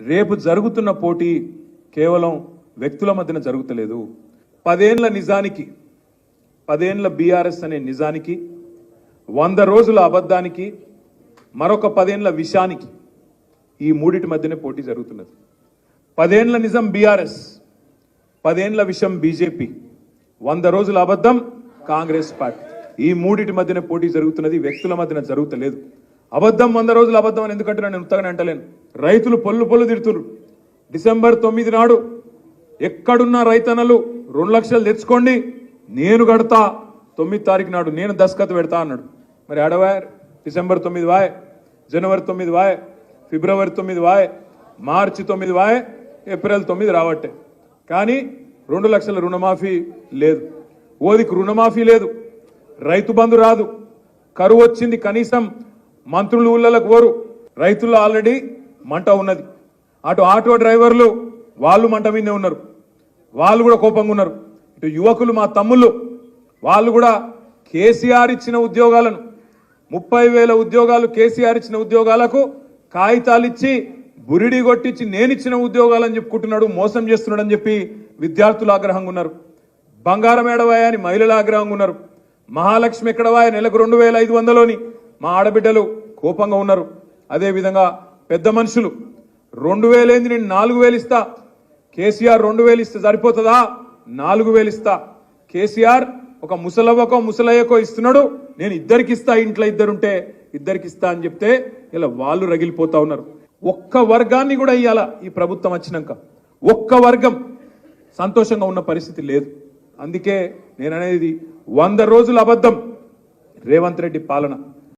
రేపు జరుగుతున్న పోటీ కేవలం వ్యక్తుల మధ్యన జరుగుతలేదు. పదేండ్ల నిజానికి పదేండ్ల బీఆర్ఎస్ అనే నిజానికి వంద రోజుల అబద్ధానికి మరొక పదేండ్ల విషానికి ఈ మూడిటి మధ్యనే పోటీ జరుగుతున్నది. పదేండ్ల నిజం బీఆర్ఎస్ పదేండ్ల విషయం బీజేపీ వంద రోజుల అబద్ధం కాంగ్రెస్ పార్టీ. ఈ మూడిటి మధ్యన పోటీ జరుగుతున్నది వ్యక్తుల మధ్యన జరుగుతలేదు. అబద్ధం వంద రోజులు అబద్ధం అని ఎందుకంటే నేను ఉత్తగానే అంటలేను. రైతులు పొల్లు పొల్లు తిడుతున్నారు డిసెంబర్ తొమ్మిది నాడు ఎక్కడున్న రైతన్నలు రెండు లక్షలు తెచ్చుకోండి నేను కడతా. తొమ్మిది తారీఖు నాడు నేను దస్కత్ పెడతా అన్నాడు. మరి అడవాయ్ డిసెంబర్ తొమ్మిది వాయ్? జనవరి తొమ్మిది వాయ్? ఫిబ్రవరి తొమ్మిది వాయ్? మార్చి తొమ్మిది వాయ్? ఏప్రిల్ తొమ్మిది రావట్టే. కానీ రెండు లక్షల రుణమాఫీ లేదు. ఓదికి రుణమాఫీ లేదు. రైతు బంధు రాదు. కరువు వచ్చింది కనీసం మంత్రులు ఊళ్ళలకు పోరు. రైతుల్లో ఆల్రెడీ మంట ఉన్నది. అటు ఆటో డ్రైవర్లు వాళ్ళు మంట మీదే ఉన్నారు. వాళ్ళు కూడా కోపంగా ఉన్నారు. ఇటు యువకులు మా తమ్ముళ్ళు వాళ్ళు కూడా కేసీఆర్ ఇచ్చిన ఉద్యోగాలను ముప్పై వేల ఉద్యోగాలు కేసీఆర్ ఇచ్చిన ఉద్యోగాలకు కాగితాలు ఇచ్చి బురిడి కొట్టించి నేను ఇచ్చిన ఉద్యోగాలని చెప్పుకుంటున్నాడు మోసం చేస్తున్నాడని చెప్పి విద్యార్థులు ఆగ్రహంగా ఉన్నారు. బంగారం ఏడవాయా అని మహిళలు ఆగ్రహంగా ఉన్నారు. మహాలక్ష్మి ఎక్కడవాయ నెలకు రెండు వేల ఐదు వందలోని మా ఆడబిడ్డలు కోపంగా ఉన్నారు. అదేవిధంగా పెద్ద మనుషులు రెండు వేలేంది నేను నాలుగు వేలు ఇస్తా. కేసీఆర్ రెండు వేలు ఇస్తే సరిపోతుందా? నాలుగు వేలు ఇస్తా. కేసీఆర్ ఒక ముసలవ్వకో ముసలయ్యకో ఇస్తున్నాడు. నేను ఇద్దరికి ఇస్తా ఇంట్లో ఇద్దరుంటే ఇద్దరికి ఇస్తా అని చెప్తే ఇలా వాళ్ళు రగిలిపోతా ఉన్నారు. ఒక్క వర్గాన్ని కూడా ఇయ్యాల ఈ ప్రభుత్వం వచ్చినాక. ఒక్క వర్గం సంతోషంగా ఉన్న పరిస్థితి లేదు. అందుకే నేను అనేది వంద రోజుల అబద్ధం. రేవంత్ రెడ్డి పాలన.